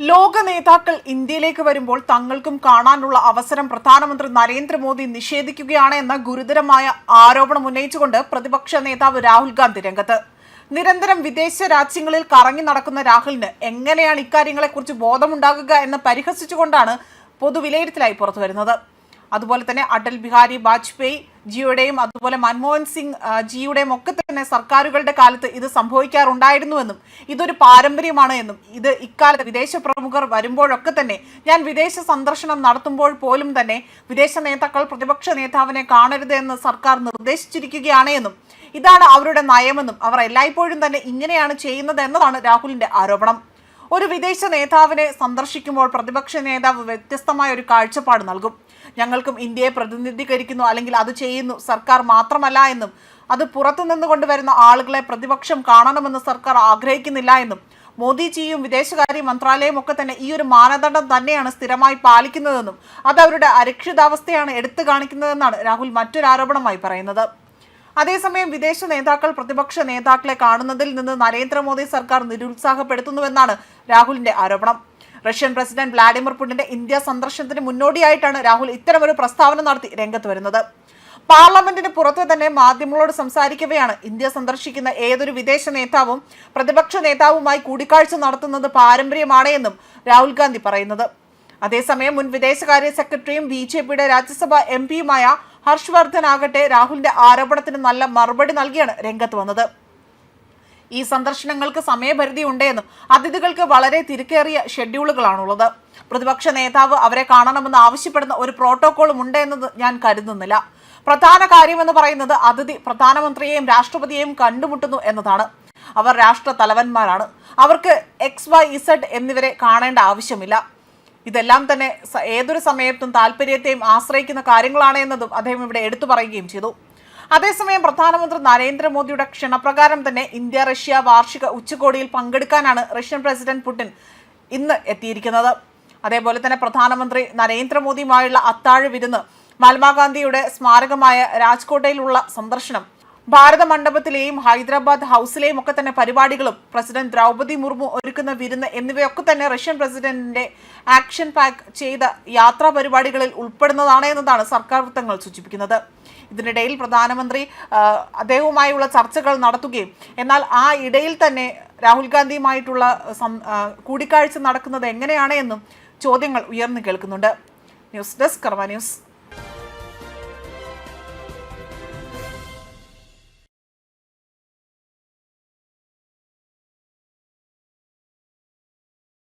ലോക നേതാക്കൾ ഇന്ത്യയിലേക്ക് വരുമ്പോൾ തങ്ങൾക്കും കാണാനുള്ള അവസരം പ്രധാനമന്ത്രി നരേന്ദ്രമോദി നിഷേധിക്കുകയാണ് എന്ന ഗുരുതരമായ ആരോപണം ഉന്നയിച്ചുകൊണ്ട് പ്രതിപക്ഷ നേതാവ് രാഹുൽ ഗാന്ധി രംഗത്ത്. നിരന്തരം വിദേശ രാജ്യങ്ങളിൽ കറങ്ങി നടക്കുന്ന രാഹുലിന് എങ്ങനെയാണ് ഇക്കാര്യങ്ങളെക്കുറിച്ച് ബോധമുണ്ടാകുക എന്ന് പരിഹസിച്ചുകൊണ്ടാണ് പൊതുവിലയിരുത്തലായി പുറത്തു വരുന്നത് അതുപോലെ തന്നെ അടൽ ബിഹാരി വാജ്പേയി ജിയുടെയും അതുപോലെ മൻമോഹൻ സിംഗ് ജിയുടെയും ഒക്കെ തന്നെ സർക്കാരുകളുടെ കാലത്ത് ഇത് സംഭവിക്കാറുണ്ടായിരുന്നുവെന്നും ഇതൊരു പാരമ്പര്യമാണ് എന്നും ഇത് ഇക്കാലത്ത് വിദേശ പ്രമുഖർ വരുമ്പോഴൊക്കെ തന്നെ ഞാൻ വിദേശ സന്ദർശനം നടത്തുമ്പോൾ പോലും തന്നെ വിദേശ നേതാക്കൾ പ്രതിപക്ഷ നേതാവിനെ കാണരുത് എന്ന് സർക്കാർ നിർദ്ദേശിച്ചിരിക്കുകയാണ് എന്നും ഇതാണ് അവരുടെ നയമെന്നും അവർ എല്ലായ്പ്പോഴും തന്നെ ഇങ്ങനെയാണ് ചെയ്യുന്നത് എന്നതാണ് രാഹുലിന്റെ ആരോപണം. ഒരു വിദേശ നേതാവിനെ സന്ദർശിക്കുമ്പോൾ പ്രതിപക്ഷ നേതാവ് വ്യത്യസ്തമായ ഒരു കാഴ്ചപ്പാട് നൽകും. ഞങ്ങൾക്കും ഇന്ത്യയെ പ്രതിനിധീകരിക്കുന്നു അല്ലെങ്കിൽ അത് ചെയ്യുന്നു സർക്കാർ മാത്രമല്ല എന്നും അത് പുറത്തു നിന്നുകൊണ്ട് കൊണ്ടുവരുന്ന ആളുകളെ പ്രതിപക്ഷം കാണണമെന്ന് സർക്കാർ ആഗ്രഹിക്കുന്നില്ല എന്നും മോദിജിയും വിദേശകാര്യ മന്ത്രാലയവും ഒക്കെ തന്നെ ഈ ഒരു മാനദണ്ഡം തന്നെയാണ് സ്ഥിരമായി പാലിക്കുന്നതെന്നും അത് അവരുടെ അരക്ഷിതാവസ്ഥയാണ് എടുത്തു കാണിക്കുന്നതെന്നാണ് രാഹുൽ മറ്റൊരു ആരോപണമായി പറയുന്നത്. അതേസമയം വിദേശ നേതാക്കൾ പ്രതിപക്ഷ നേതാക്കളെ കാണുന്നതിൽ നിന്ന് നരേന്ദ്രമോദി സർക്കാർ നിരുത്സാഹപ്പെടുത്തുന്നുവെന്നാണ് രാഹുലിന്റെ ആരോപണം. റഷ്യൻ പ്രസിഡന്റ് വ്ളാഡിമിർ പുടിന്റെ ഇന്ത്യ സന്ദർശനത്തിന് മുന്നോടിയായിട്ടാണ് രാഹുൽ ഇത്തരമൊരു പ്രസ്താവന നടത്തി രംഗത്ത് വരുന്നത്. പാർലമെന്റിന് പുറത്ത് തന്നെ മാധ്യമങ്ങളോട് സംസാരിക്കവെയാണ് ഇന്ത്യ സന്ദർശിക്കുന്ന ഏതൊരു വിദേശ നേതാവും പ്രതിപക്ഷ നേതാവുമായി കൂടിക്കാഴ്ച നടത്തുന്നത് പാരമ്പര്യമാണ് എന്നും രാഹുൽ ഗാന്ധി പറയുന്നത്. അതേസമയം മുൻ വിദേശകാര്യ സെക്രട്ടറിയും ബി ജെ പിയുടെ രാജ്യസഭാ എം പിയുമായ ഹർഷ് വർദ്ധൻ ആകട്ടെ രാഹുലിന്റെ ആരോപണത്തിന് നല്ല മറുപടി നൽകിയാണ് രംഗത്ത് വന്നത്. ഈ സന്ദർശനങ്ങൾക്ക് സമയപരിധി ഉണ്ടെന്നും അതിഥികൾക്ക് വളരെ തിരക്കേറിയ ഷെഡ്യൂളുകളാണുള്ളത്. പ്രതിപക്ഷ നേതാവ് അവരെ കാണണമെന്ന് ആവശ്യപ്പെടുന്ന ഒരു പ്രോട്ടോകോളും ഉണ്ട് എന്നത് ഞാൻ കരുതുന്നില്ല. പ്രധാന കാര്യമെന്ന് പറയുന്നത് അതിഥി പ്രധാനമന്ത്രിയെയും രാഷ്ട്രപതിയെയും കണ്ടുമുട്ടുന്നു എന്നതാണ്. അവർ രാഷ്ട്ര തലവന്മാരാണ്. അവർക്ക് എക്സ് വൈ ഇസഡ് എന്നിവരെ കാണേണ്ട ആവശ്യമില്ല. ഇതെല്ലാം തന്നെ ഏതൊരു സമയത്തും താല്പര്യത്തെയും ആശ്രയിക്കുന്ന കാര്യങ്ങളാണ് എന്നതും അദ്ദേഹം ഇവിടെ എടുത്തു പറയുകയും ചെയ്തു. അതേസമയം പ്രധാനമന്ത്രി നരേന്ദ്രമോദിയുടെ ക്ഷണപ്രകാരം തന്നെ ഇന്ത്യ റഷ്യ വാർഷിക ഉച്ചകോടിയിൽ പങ്കെടുക്കാനാണ് റഷ്യൻ പ്രസിഡന്റ് പുടിൻ ഇന്ന് എത്തിയിരിക്കുന്നത്. അതേപോലെ തന്നെ പ്രധാനമന്ത്രി നരേന്ദ്രമോദിയുമായുള്ള അത്താഴ വിരുന്ന് മഹാത്മാഗാന്ധിയുടെ സ്മാരകമായ രാജ്കോട്ടയിലുള്ള സന്ദർശനം ഭാരത മണ്ഡപത്തിലെയും ഹൈദരാബാദ് ഹൗസിലെയും ഒക്കെ തന്നെ പരിപാടികളും പ്രസിഡന്റ് ദ്രൗപദി മുർമു ഒരുക്കുന്ന വിരുന്ന് എന്നിവയൊക്കെ തന്നെ റഷ്യൻ പ്രസിഡന്റിന്റെ ആക്ഷൻ പാക്ക് ചെയ്ത യാത്രാ പരിപാടികളിൽ ഉൾപ്പെടുന്നതാണ് എന്നതാണ് സർക്കാർ വൃത്തങ്ങൾ സൂചിപ്പിക്കുന്നത്. ഇതിനിടയിൽ പ്രധാനമന്ത്രി അദ്ദേഹവുമായുള്ള ചർച്ചകൾ നടത്തുകയും എന്നാൽ ആ ഇടയിൽ തന്നെ രാഹുൽ ഗാന്ധിയുമായിട്ടുള്ള കൂടിക്കാഴ്ച നടക്കുന്നത് എങ്ങനെയാണ് എന്നും ചോദ്യങ്ങൾ ഉയർന്നു കേൾക്കുന്നുണ്ട്. News desk Karma news.